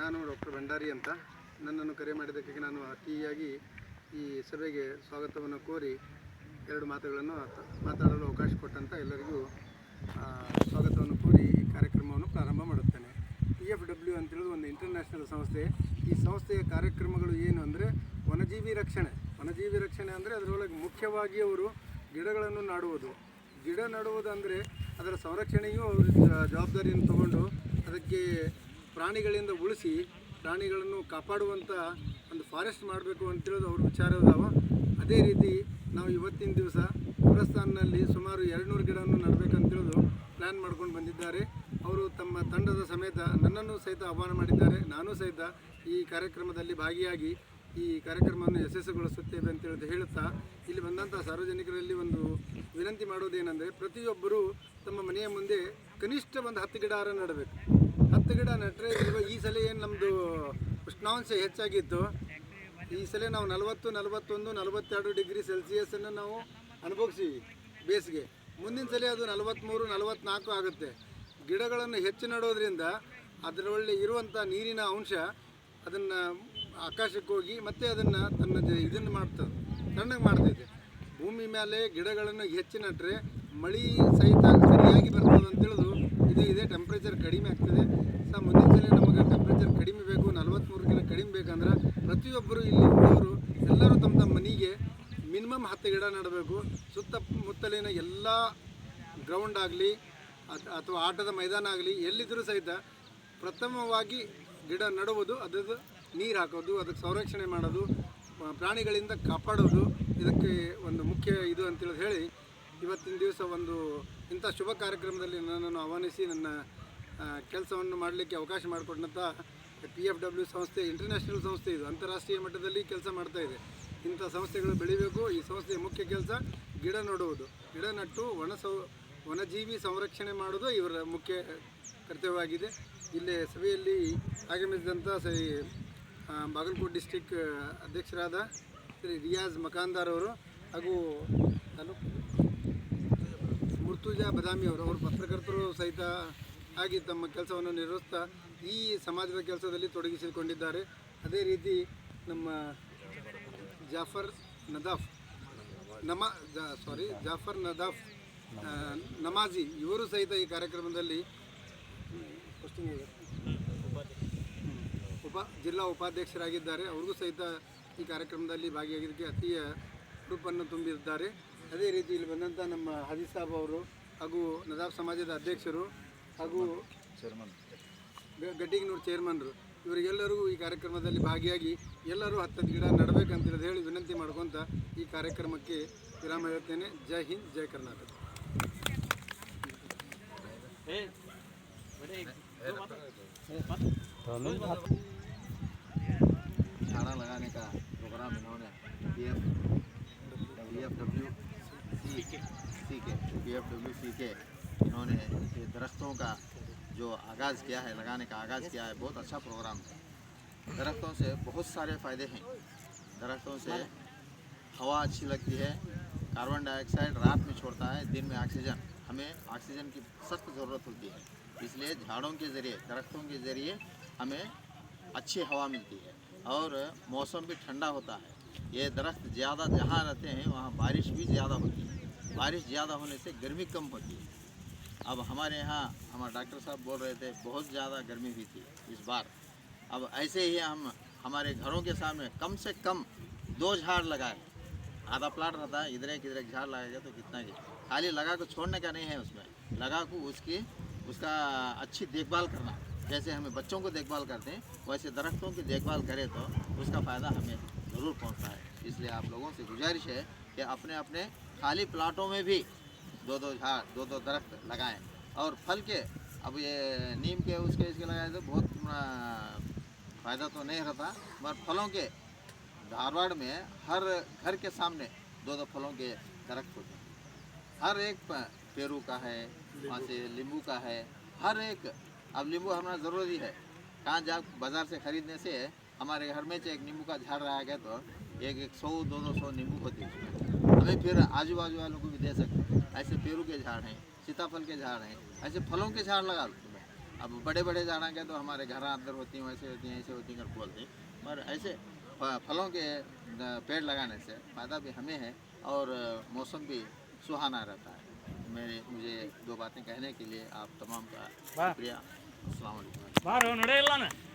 ನಾನು ಡಾಕ್ಟರ್ ಭಂಡಾರಿ ಅಂತ. ನನ್ನನ್ನು ಕರೆ ಮಾಡಿದ್ದಕ್ಕೆ ನಾನು ಅತಿಯಾಗಿ ಈ ಸಭೆಗೆ ಸ್ವಾಗತವನ್ನು ಕೋರಿ ಎರಡು ಮಾತುಗಳನ್ನು ಮಾತಾಡಲು ಅವಕಾಶ ಕೊಟ್ಟಂಥ ಎಲ್ಲರಿಗೂ ಸ್ವಾಗತವನ್ನು ಕೋರಿ ಈ ಕಾರ್ಯಕ್ರಮವನ್ನು ಪ್ರಾರಂಭ ಮಾಡುತ್ತೇನೆ. ಪಿ ಎಫ್ ಡಬ್ಲ್ಯೂ ಅಂತೇಳಿ ಒಂದು ಇಂಟರ್ನ್ಯಾಷನಲ್ ಸಂಸ್ಥೆ. ಈ ಸಂಸ್ಥೆಯ ಕಾರ್ಯಕ್ರಮಗಳು ಏನು ಅಂದರೆ ವನಜೀವಿ ರಕ್ಷಣೆ. ವನಜೀವಿ ರಕ್ಷಣೆ ಅಂದರೆ ಅದರೊಳಗೆ ಮುಖ್ಯವಾಗಿ ಅವರು ಗಿಡಗಳನ್ನು ನಾಡುವುದು. ಗಿಡ ನೆಡುವುದು ಅಂದರೆ ಅದರ ಸಂರಕ್ಷಣೆಯೂ ಅವರು ಜವಾಬ್ದಾರಿಯನ್ನು ತಗೊಂಡು ಅದಕ್ಕೆ ಪ್ರಾಣಿಗಳಿಂದ ಉಳಿಸಿ ಪ್ರಾಣಿಗಳನ್ನು ಕಾಪಾಡುವಂಥ ಒಂದು ಫಾರೆಸ್ಟ್ ಮಾಡಬೇಕು ಅಂತೇಳೋದು ಅವ್ರ ವಿಚಾರ ಅದಾವ. ಅದೇ ರೀತಿ ನಾವು ಇವತ್ತಿನ ದಿವಸ ಗುರಸ್ಥಾನ್ನಲ್ಲಿ ಸುಮಾರು ಎರಡುನೂರು ಗಿಡವನ್ನು ನಡಬೇಕಂತೇಳೋದು ಪ್ಲ್ಯಾನ್ ಮಾಡ್ಕೊಂಡು ಬಂದಿದ್ದಾರೆ. ಅವರು ತಮ್ಮ ತಂಡದ ಸಮೇತ ನನ್ನನ್ನು ಸಹಿತ ಆಹ್ವಾನ ಮಾಡಿದ್ದಾರೆ. ನಾನು ಸಹಿತ ಈ ಕಾರ್ಯಕ್ರಮದಲ್ಲಿ ಭಾಗಿಯಾಗಿ ಈ ಕಾರ್ಯಕ್ರಮವನ್ನು ಯಶಸ್ಸುಗೊಳಿಸುತ್ತೇವೆ ಅಂತೇಳಿ ಹೇಳುತ್ತಾ ಇಲ್ಲಿ ಬಂದಂಥ ಸಾರ್ವಜನಿಕರಲ್ಲಿ ಒಂದು ವಿನಂತಿ ಮಾಡೋದೇನೆಂದರೆ ಪ್ರತಿಯೊಬ್ಬರೂ ತಮ್ಮ ಮನೆಯ ಮುಂದೆ ಕನಿಷ್ಠ ಒಂದು ಹತ್ತು ಗಿಡ ಆರ ನೆಡಬೇಕು. ಹತ್ತು ಗಿಡ ನೆಟ್ಟರೆ ಈ ಸಲ ಏನು ನಮ್ಮದು ಉಷ್ಣಾಂಶ ಹೆಚ್ಚಾಗಿತ್ತು. ಈ ಸಲ ನಾವು ನಲವತ್ತು, ನಲವತ್ತೊಂದು, ನಲವತ್ತೆರಡು ಡಿಗ್ರಿ ಸೆಲ್ಸಿಯಸನ್ನು ನಾವು ಅನುಭವಿಸಿವಿ ಬೇಸಿಗೆ. ಮುಂದಿನ ಸಲ ಅದು ನಲವತ್ತ್ಮೂರು ನಲವತ್ತ್ನಾಲ್ಕು ಆಗುತ್ತೆ. ಗಿಡಗಳನ್ನು ಹೆಚ್ಚು ನೆಡೋದ್ರಿಂದ ಅದರೊಳ್ಳೆ ಇರುವಂಥ ನೀರಿನ ಅಂಶ ಅದನ್ನು ಆಕಾಶಕ್ಕೆ ಹೋಗಿ ಮತ್ತೆ ಅದನ್ನು ತನ್ನ ಇದನ್ನು ಮಾಡ್ತದೆ, ತಣ್ಣಗೆ ಮಾಡ್ತೈತೆ. ಭೂಮಿ ಮೇಲೆ ಗಿಡಗಳನ್ನು ಹೆಚ್ಚು ನೆಟ್ಟರೆ ಮಳೆ ಸಹಿತ ಸರಿಯಾಗಿ ಬರ್ತದೆ ಅಂತೇಳಿದು ಇದು ಇದೆ ಟೆಂಪ್ರೇಚರ್ ಕಡಿಮೆ ಆಗ್ತದೆ. ಸಹ ಮುಂದಿನ ಸಲ ನಮಗೆ ಟೆಂಪ್ರೇಚರ್ ಕಡಿಮೆ ಬೇಕು ನಲ್ವತ್ತ್ಮೂರಕ್ಕಿಂತ ಕಡಿಮೆ ಬೇಕಂದ್ರೆ ಪ್ರತಿಯೊಬ್ಬರು ಇಲ್ಲಿ ಇದ್ದವರು ಎಲ್ಲರೂ ತಮ್ಮ ತಮ್ಮ ಮನೆಗೆ ಮಿನಿಮಮ್ ಹತ್ತು ಗಿಡ ನೆಡಬೇಕು. ಸುತ್ತಮುತ್ತಲಿನ ಎಲ್ಲ ಗ್ರೌಂಡ್ ಆಗಲಿ ಅಥವಾ ಆಟದ ಮೈದಾನ ಆಗಲಿ ಎಲ್ಲಿದ್ದರೂ ಸಹಿತ ಪ್ರಥಮವಾಗಿ ಗಿಡ ನೆಡುವುದು ಅದಕ್ಕೆ ನೀರು ಹಾಕೋದು, ಅದಕ್ಕೆ ಸಂರಕ್ಷಣೆ ಮಾಡೋದು ಪ್ರಾಣಿಗಳಿಂದ ಕಾಪಾಡೋದು, ಇದಕ್ಕೆ ಒಂದು ಮುಖ್ಯ ಇದು ಅಂತೇಳಿ ಹೇಳಿ ಇವತ್ತಿನ ದಿವಸ ಒಂದು ಇಂಥ ಶುಭ ಕಾರ್ಯಕ್ರಮದಲ್ಲಿ ನನ್ನನ್ನು ಆಹ್ವಾನಿಸಿ ನನ್ನ ಕೆಲಸವನ್ನು ಮಾಡಲಿಕ್ಕೆ ಅವಕಾಶ ಮಾಡಿಕೊಟ್ಟಂಥ ಪಿ ಎಫ್ ಡಬ್ಲ್ಯೂ ಸಂಸ್ಥೆ ಇಂಟರ್ನ್ಯಾಷನಲ್ ಸಂಸ್ಥೆ ಇದು. ಅಂತಾರಾಷ್ಟ್ರೀಯ ಮಟ್ಟದಲ್ಲಿ ಕೆಲಸ ಮಾಡ್ತಾ ಇದೆ. ಇಂಥ ಸಂಸ್ಥೆಗಳು ಬೆಳಿಬೇಕು. ಈ ಸಂಸ್ಥೆಯ ಮುಖ್ಯ ಕೆಲಸ ಗಿಡ ನೆಡುವುದು. ಗಿಡ ನೆಟ್ಟು ವನ ಸೌ, ವನಜೀವಿ ಸಂರಕ್ಷಣೆ ಮಾಡೋದು ಇವರ ಮುಖ್ಯ ಕರ್ತವ್ಯವಾಗಿದೆ. ಇಲ್ಲಿ ಸಭೆಯಲ್ಲಿ ಆಗಮಿಸಿದಂಥ ಬಾಗಲಕೋಟ್ ಬಾಗಲಕೋಟೆ ಡಿಸ್ಟಿಕ್ ಅಧ್ಯಕ್ಷರಾದ ಶ್ರೀ ರಿಯಾಜ್ ಮಕಾಂದಾರ್ ಅವರು ಹಾಗೂ ತಾಲೂಕು ಮುರ್ತುಜಾ ಬದಾಮಿ ಅವರು ಅವರು ಪತ್ರಕರ್ತರು ಸಹಿತ ಆಗಿ ತಮ್ಮ ಕೆಲಸವನ್ನು ನಿರ್ವಹಿಸ್ತಾ ಈ ಸಮಾಜದ ಕೆಲಸದಲ್ಲಿ ತೊಡಗಿಸಿಕೊಂಡಿದ್ದಾರೆ. ಅದೇ ರೀತಿ ನಮ್ಮ ಜಾಫರ್ ನದಾಫ್, ನಮ ಸಾರಿ ಜಾಫರ್ ನದಾಫ್ ನಮಾಜಿ, ಇವರು ಸಹಿತ ಈ ಕಾರ್ಯಕ್ರಮದಲ್ಲಿ. ಉಪ, ಜಿಲ್ಲಾ ಉಪಾಧ್ಯಕ್ಷರಾಗಿದ್ದಾರೆ. ಅವ್ರಿಗೂ ಸಹಿತ ಈ ಕಾರ್ಯಕ್ರಮದಲ್ಲಿ ಭಾಗಿಯಾಗಿದ್ದಕ್ಕೆ ಅತಿಯ ರೂಪನ್ನು ತುಂಬಿದ್ದಾರೆ. ಅದೇ ರೀತಿ ಇಲ್ಲಿ ಬಂದಂಥ ನಮ್ಮ ಹದಿ ಸಾಬ್ ಅವರು ಹಾಗೂ ನದಾಫ್ ಸಮಾಜದ ಅಧ್ಯಕ್ಷರು ಹಾಗೂ ಗ- ಗಡ್ಡಿಗನೂರು ಚೇರ್ಮನ್ರು ಇವರಿಗೆಲ್ಲರಿಗೂ ಈ ಕಾರ್ಯಕ್ರಮದಲ್ಲಿ ಭಾಗಿಯಾಗಿ ಎಲ್ಲರೂ ಹತ್ತತ್ತು ಗಿಡ ನೆಡಬೇಕಂತ ಹೇಳಿ ವಿನಂತಿ ಮಾಡ್ಕೊತ ಈ ಕಾರ್ಯಕ್ರಮಕ್ಕೆ ವಿರಾಮ ಹೇಳ್ತೇನೆ ಜೈ ಹಿಂದ್ ಜೈ ಕರ್ನಾಟಕ झाड़ा लगाने का प्रोग्राम इन्होंने सी के पी एफ़ डब्ल्यू सी के इन्होंने दरख्तों का जो आगाज़ किया है, लगाने का आगाज़ किया है, बहुत अच्छा प्रोग्राम है। दरख्तों से बहुत सारे फ़ायदे हैं। दरख्तों से हवा अच्छी लगती है कार्बन डाइऑक्साइड रात में छोड़ता है, दिन में ऑक्सीजन हमें ऑक्सीजन की सख्त ज़रूरत होती है। इसलिए झाड़ों के ज़रिए, दरख्तों के ज़रिए हमें अच्छी हवा मिलती है और मौसम भी ठंडा होता है। ये दरख्त ज़्यादा जहाँ रहते हैं, वहाँ बारिश भी ज़्यादा होती है। बारिश ज़्यादा होने से गर्मी कम होती है। अब हमारे यहाँ, हमारे डॉक्टर साहब बोल रहे थे, बहुत ज़्यादा गर्मी हुई थी इस बार। अब ऐसे ही हम, हमारे घरों के सामने कम से कम दो झाड़ लगाए। आधा प्लाट रहता है, इधर एक इधर एक झाड़ लगाएगा तो कितना ही। खाली लगा को छोड़ने का नहीं है उसमें। लगा को उसकी, उसका अच्छी देखभाल करना। जैसे हमें बच्चों को देखभाल करते हैं, वैसे दरख्तों की देखभाल करें तो उसका फ़ायदा हमें ज़रूर पहुँचता है। इसलिए आप लोगों से गुजारिश है कि अपने अपने खाली प्लाटों में भी दो दो झाड़ दो दो दरख्त लगाएँ। और फल के अब ये नीम के उसके इसके लगाए तो बहुत फ़ायदा तो नहीं रहता। मगर फलों के धारवाड़ में हर घर के सामने दो दो फलों के दरख्त होते हैं। हर एक पेरू का है वहाँ से नींबू का है हर एक। अब नींबू हमारा ज़रूरी है। कहाँ जा बाज़ार से ख़रीदने से हमारे घर में से एक नींबू का झाड़ रहा गया तो एक एक सौ दो दो सौ नींबू होती है वही पेड़ आजू बाजू वालों को भी दे सकते हैं। ऐसे पेरू के झाड़ हैं सीताफल के झाड़ हैं ऐसे फलों के झाड़ लगा सकते हैं। अब बड़े बड़े झाड़ा के तो हमारे घर अंदर होती हैं वैसे होती हैं ऐसे होती हैं बोलते हैं। पर ऐसे फलों के पेड़ लगाने से फ़ायदा भी हमें है और मौसम भी सुहाना रहता है। मेरे मुझे दो बातें कहने के लिए आप तमाम का शुक्रिया। असल